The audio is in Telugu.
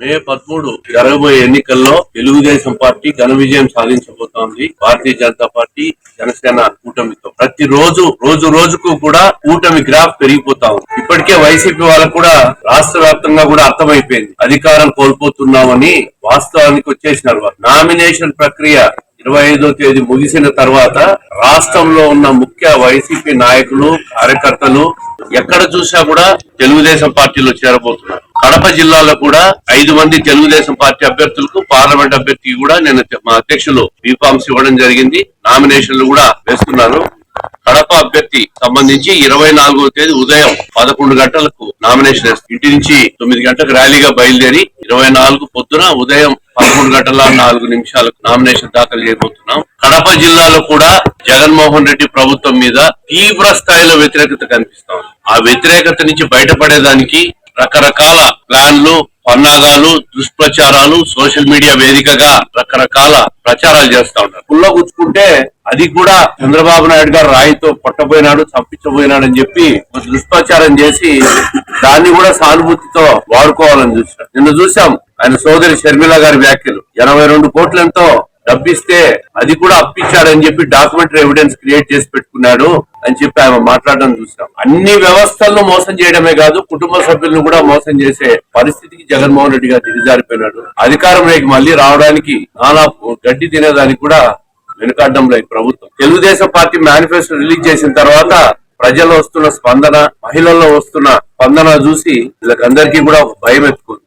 మే పదమూడు జరగబోయే ఎన్నికల్లో తెలుగుదేశం పార్టీ ఘన విజయం సాధించబోతోంది. భారతీయ జనతా పార్టీ జనసేన కూటమితో. ప్రతి రోజు రోజు రోజుకు కూడా కూటమి గ్రాఫ్ పెరిగిపోతా ఉంది. ఇప్పటికే వైసీపీ వాళ్ళకు కూడా రాష్ట్ర వ్యాప్తంగా కూడా అర్థమైపోయింది. అధికారం కోల్పోతున్నామని వాస్తవానికి వచ్చేసినారు నామినేషన్ ప్రక్రియ ఇరవై ఐదో తేదీ ముగిసిన తర్వాత రాష్ట్రంలో ఉన్న ముఖ్య వైసీపీ నాయకులు కార్యకర్తలు ఎక్కడ చూసా కూడా తెలుగుదేశం పార్టీలో చేరబోతున్నారు. కడప జిల్లాలో కూడా ఐదు మంది తెలుగుదేశం పార్టీ అభ్యర్థులకు పార్లమెంట్ అభ్యర్థికి కూడా నేను మా అధ్యక్షులు బీఫామ్స్ ఇవ్వడం జరిగింది. నామినేషన్లు కూడా వేస్తున్నాను కడప అభ్యర్థి సంబంధించి ఇరవై నాలుగో తేదీ ఉదయం పదకొండు గంటలకు నామినేషన్ వేస్తారు. ఇంటి నుంచి తొమ్మిది గంటలకు ర్యాలీగా బయలుదేరి ఇరవై నాలుగు పొద్దున ఉదయం పదకొండు గంటల నాలుగు నిమిషాలకు నామినేషన్ దాఖలు చేయబోతున్నాం. కడప జిల్లాలో కూడా జగన్మోహన్ రెడ్డి ప్రభుత్వం మీద తీవ్ర స్థాయిలో వ్యతిరేకత కనిపిస్తాం ఆ వ్యతిరేకత నుంచి బయటపడేదానికి రకరకాల ప్లాన్లు పన్నాగాలు దుష్ప్రచారాలు సోషల్ మీడియా వేదికగా రకరకాల ప్రచారాలు చేస్తా ఉంటారు పుల్ల గుచ్చుకుంటే అది కూడా చంద్రబాబు నాయుడు గారు రాయితో పట్టబోయినాడు చంపించబోయినాడు అని చెప్పి దుష్ప్రచారం చేసి దాన్ని కూడా సానుభూతితో వాడుకోవాలని చూసాం నిన్న చూసాం ఆయన సోదరి షర్మిల గారి వ్యాఖ్యలు. ఎనభై రెండు కోట్లంతో డబ్బిస్తే అది కూడా అప్పించాడని చెప్పి డాక్యుమెంటరీ ఎవిడెన్స్ క్రియేట్ చేసి పెట్టుకున్నాడు. అని చెప్పి ఆమె మాట్లాడడం చూసాం. అన్ని వ్యవస్థలను మోసం చేయడమే కాదు కుటుంబ సభ్యులను కూడా మోసం చేసే పరిస్థితికి జగన్మోహన్ రెడ్డి గారు దిగజారిపోయినాడు. అధికారంలోకి మళ్ళీ రావడానికి నానా గడ్డి తినేదానికి కూడా వెనుకాడడంలో ప్రభుత్వం. తెలుగుదేశం పార్టీ మేనిఫెస్టో రిలీజ్ చేసిన తర్వాత ప్రజల్లో వస్తున్న స్పందన మహిళల్లో వస్తున్న స్పందన చూసి వీళ్ళకందరికీ కూడా భయం ఎత్తుకుంది.